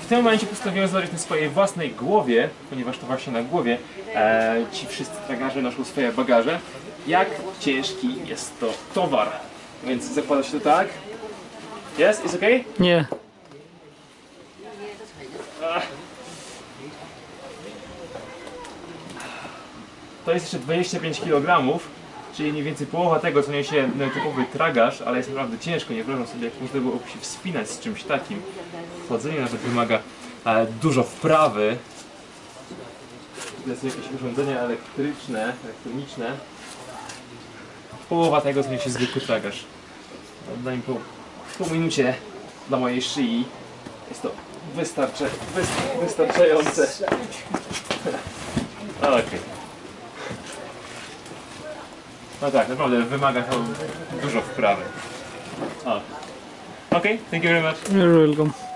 W tym momencie postanowiłem zadać na swojej własnej głowie, ponieważ to właśnie na głowie e, ci wszyscy tragarze noszą swoje bagaże, jak ciężki jest to towar. Więc zakłada się to tak. Jest? Jest ok? Nie. To jest jeszcze 25 kg, czyli mniej więcej połowa tego, co niesie typowy tragarz, ale jest naprawdę ciężko. Nie wyobrażam sobie, jak można byłoby się wspinać z czymś takim. Chodzenie nawet wymaga e, dużo wprawy. To są jakieś urządzenia elektryczne, elektroniczne. Połowa tego, co niesie zwykły tragarz. Daj mi po, po minucie dla mojej szyi. Jest to wystarczające. Okej. No tak, naprawdę wymaga to dużo wprawy. O. Okej, thank you very much. You're welcome.